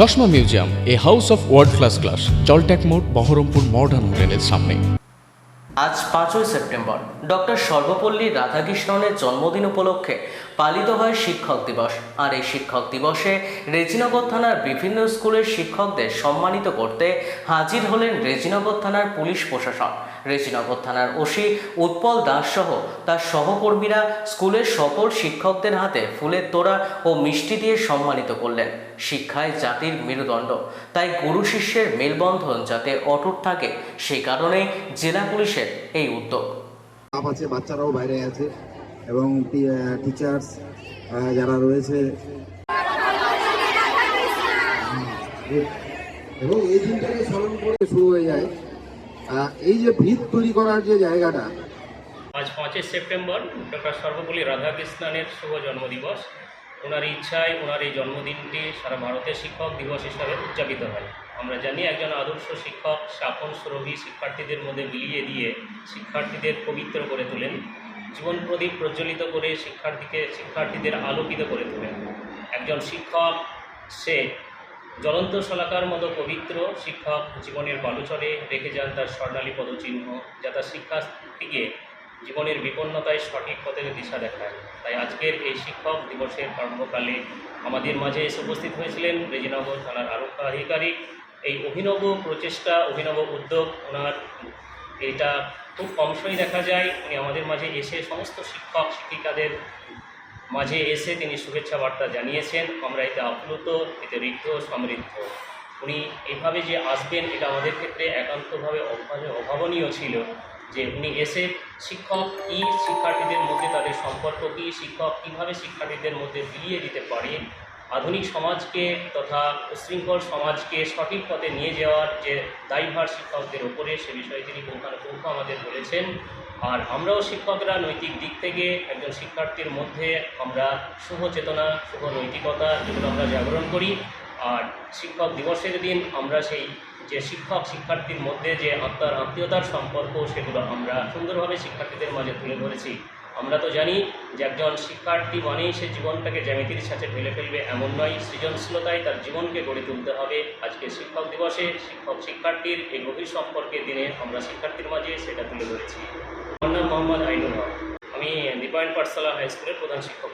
চশমা museum, a house of world class class জলট্যাক মোড়, Baharampur modern হোটেলের সামনে। আজ পাঁচই সেপ্টেম্বর, ডক্টর সর্বপল্লী রাধাকৃষ্ণনের জন্মদিন উপলক্ষে পালিত হয় শিক্ষক দিবস। আর এই শিক্ষক দিবসে রেজিনগর থানার বিভিন্ন স্কুলের শিক্ষকদের সম্মানিত করতে হাজির হলেন রেজিনগর থানার পুলিশ প্রশাসন রেজিনগর থানার ওসি উৎপল দাস সহ তার সহকর্মীরা স্কুলের সকল শিক্ষকদের হাতে ফুলের তোড়া ও মিষ্টি দিয়ে সম্মানিত করলেন। শিক্ষায় জাতির মেরুদণ্ড। তাই গুরু শিষ্যের মেলবন্ধন যাতে অটুট থাকে সেই কারণে জেলা পুলিশের এই উদ্যোগ। আছে, বাচ্চারাও বাইরে আছে এবং টিচার্স যারা রয়েছে। এবং এই দিনটাকে স্মরণ করে শুরু হয়ে যায়। এই যে ভিত তৈরি করার যে জায়গাটা, আজ পাঁচই সেপ্টেম্বর, ডক্টর সর্বপল্লী রাধাকৃষ্ণনের শুভ জন্মদিবস। ওনার ইচ্ছায় ওনার এই জন্মদিনটি সারা ভারতের শিক্ষক দিবস হিসাবে উদযাপিত হয়। আমরা জানি একজন আদর্শ শিক্ষক শাপন সুরভি শিক্ষার্থীদের মধ্যে মিলিয়ে দিয়ে শিক্ষার্থীদের পবিত্র করে তোলেন, জীবন প্রদীপ প্রজ্বলিত করে শিক্ষার্থীকে, শিক্ষার্থীদের আলোকিত করে তোলেন। একজন শিক্ষক, সে জ্বলন্ত শলাকার মতো পবিত্র শিক্ষক জীবনের বালুচরে রেখে যান তার স্বর্ণালী পদচিহ্ন, যা তার শিক্ষার্থীকে জীবনের বিপন্নতায় সঠিক পথের দিশা দেখায়। তাই আজকের এই শিক্ষক দিবসের কর্মকালে আমাদের মাঝে এসে উপস্থিত হয়েছিলেন রেজিনগর থানার আরক্ষা আধিকারিক। এই অভিনব প্রচেষ্টা, অভিনব উদ্যোগ ওনার, এটা খুব কমসই দেখা যায়। উনি আমাদের মাঝে এসে সমস্ত শিক্ষক, শিক্ষিকাদের মাঝে এসে তিনি শুভেচ্ছা বার্তা জানিয়েছেন, আমরা এতে আপ্লুত, এতে ঋদ্ধ সমৃদ্ধ। উনি এইভাবে যে আসবেন, এটা আমাদের ক্ষেত্রে একান্তভাবে অভাব- অভাবনীয় ছিল যে উনি এসে শিক্ষক কী শিক্ষার্থীদের মধ্যে তাদের সম্পর্ক কী, শিক্ষক কীভাবে শিক্ষার্থীদের মধ্যে বিলিয়ে দিতে পারে, আধুনিক সমাজকে তথা উশৃঙ্খল সমাজকে সঠিক পথে নিয়ে যাওয়ার যে দায়ভার শিক্ষকদের ওপরে, সে বিষয়ে তিনি পুঙ্খানুপুঙ্খ আমাদের বলেছেন। আর আমরাও শিক্ষকরা নৈতিক দিক থেকে একজন শিক্ষার্থীর মধ্যে আমরা শুভ চেতনা শুভ নৈতিকতা যেগুলো আমরা জাগরণ করি। আর শিক্ষক দিবসের দিন আমরা সেই যে শিক্ষক শিক্ষার্থীর মধ্যে যে আত্মার আত্মীয়তার সম্পর্ক সেগুলো আমরা সুন্দরভাবে শিক্ষার্থীদের মাঝে তুলে ধরেছি। আমরা তো জানি যে একজন শিক্ষার্থী মানেই সে জীবনটাকে জ্যামিতির সাথে ঢেলে ফেলবে, এমন নয়। সৃজনশীলতায় তার জীবনকে গড়ে তুলতে হবে। আজকে শিক্ষক দিবসে শিক্ষক শিক্ষার্থীর এই গভীর সম্পর্কে দিনে আমরা শিক্ষার্থীর মাঝে সেটা তুলে ধরেছি। আমার নাম মোহাম্মদ আইনুল আমি দীপায়ন পাঠশালা হাই স্কুলের প্রধান শিক্ষক